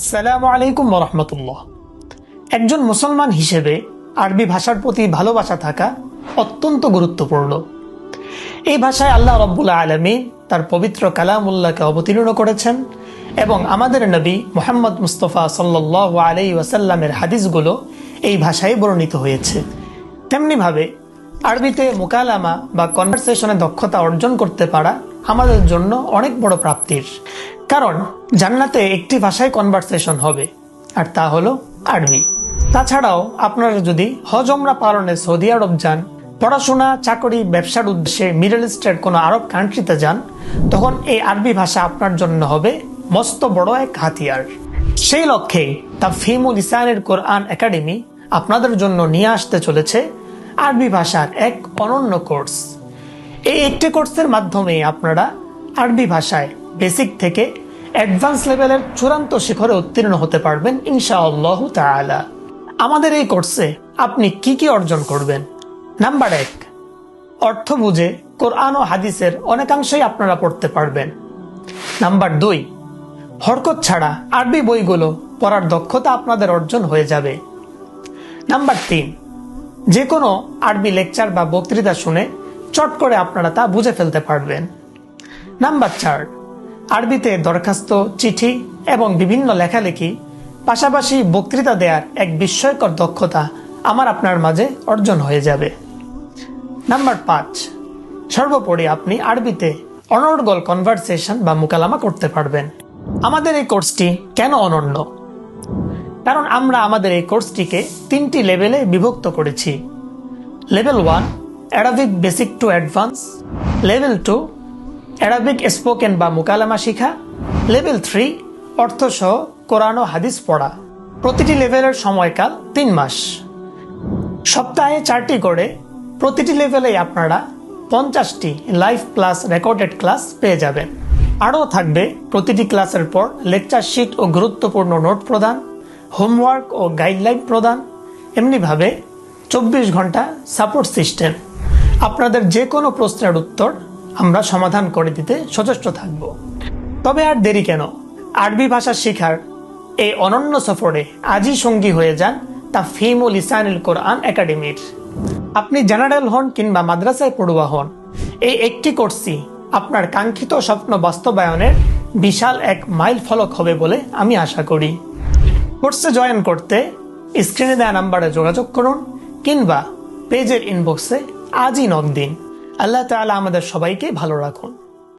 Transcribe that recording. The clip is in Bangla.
আসসালামু আলাইকুম রহমতুল্লাহ। একজন মুসলমান হিসেবে আরবি ভাষার প্রতি ভালোবাসা থাকা অত্যন্ত গুরুত্বপূর্ণ। এই ভাষায় আল্লাহ রব্বুল আলমী তার পবিত্র কালামুল্লাহকে অবতীর্ণ করেছেন এবং আমাদের নবী মোহাম্মদ মুস্তফা সাল্লাহ আলাই ওয়াসাল্লামের হাদিসগুলো এই ভাষায় বর্ণিত হয়েছে। তেমনিভাবে আরবিতে মোকালামা বা কনভারসেশনে দক্ষতা অর্জন করতে পারা আমাদের জন্য অনেক বড় প্রাপ্তির। কারণ জান্নাতে একটি ভাষায় কনভারসেশন হবে, আর তা হলো আরবি। তাছাড়াও আপনারা যদি হজ ওমরা পালনে সৌদি আরব যান, পড়াশোনা, চাকরি, ব্যবসার উদ্দেশ্যে মিডল ইস্টের কোনো আরব কান্ট্রিতে যান, তখন এই আরবি ভাষা আপনার জন্য হবে মস্ত বড় এক হাতিয়ার। সেই লক্ষ্যে তা ফিমুল ইসানের কোরআন একাডেমি আপনাদের জন্য নিয়ে আসতে চলেছে আরবি ভাষার এক অনন্য কোর্স এই একটি কোর্সের মাধ্যমে আপনারা আরবি ভাষায় বেসিক থেকে অ্যাডভান্স লেভেলের চূড়ান্ত শিখরে উত্তীর্ণ হতে পারবেন, ইনশাআল্লাহ তাআলা। আমাদের এই কোর্সে আপনি কি কি অর্জন করবেন? নাম্বার এক, অর্থ বুঝে কোরআন ও হাদিসের অনেকাংশই আপনারা পড়তে পারবেন। নাম্বার দুই, হরকত ছাড়া আরবি বইগুলো পড়ার দক্ষতা আপনাদের অর্জন হয়ে যাবে। নাম্বার তিন যে কোনো আরবি লেকচার বা বক্তৃতা শুনে চট করে আপনারা তা বুঝে ফেলতে পারবেন। নাম্বার চার আরবিতে দরখাস্ত, চিঠি এবং বিভিন্ন লেখালেখি, পাশাপাশি বক্তৃতা দেওয়ার এক বিস্ময়কর দক্ষতা আমার আপনার মাঝে অর্জন হয়ে যাবে। নাম্বার পাঁচ, সর্বোপরি আপনি আরবিতে অনর্গল কনভারসেশন বা মোকালামা করতে পারবেন। আমাদের এই কোর্সটি কেন অনন্য? কারণ আমরা আমাদের এই কোর্সটিকে তিনটি লেভেলে বিভক্ত করেছি। Level one, Arabic basic to advance, level two Arabic spoken বা মোকালামা শিখা। লেভেল থ্রি অর্থসহ কোরআন ও হাদিস পড়া। প্রতিটি লেভেলের সময়কাল তিন মাস। সপ্তাহে চারটি করে। প্রতিটি লেভেলেই আপনারা পঞ্চাশটি লাইভ প্লাস রেকর্ডেড ক্লাস পেয়ে যাবেন। আরও থাকবে প্রতিটি ক্লাসের পর লেকচার শিট ও গুরুত্বপূর্ণ নোট প্রদান হোমওয়ার্ক ও গাইডলাইন প্রদান। এমনিভাবে চব্বিশ ঘণ্টা সাপোর্ট সিস্টেম আপনাদের যে কোনো প্রশ্নের উত্তর আমরা সমাধান করে দিতে সচেষ্ট থাকব। তবে আর দেরি কেন? আরবি ভাষা শেখার এই অনন্য সফরে আজই সঙ্গী হয়ে যান তা ফিমুল ইসানুল কোরআন একাডেমির। আপনি জেনারেল হন কিংবা মাদ্রাসায় পড়ুয়া হন, এই একটি কোর্সই আপনার কাঙ্ক্ষিত স্বপ্ন বাস্তবায়নের বিশাল এক মাইল ফলক হবে বলে আমি আশা করি। কোর্সে জয়েন করতে স্ক্রিনে দেওয়া নাম্বারে যোগাযোগ করুন কিংবা পেজের ইনবক্সে আজই নক দিন। আল্লাহ তালা আমাদের সবাইকে ভালো রাখুন।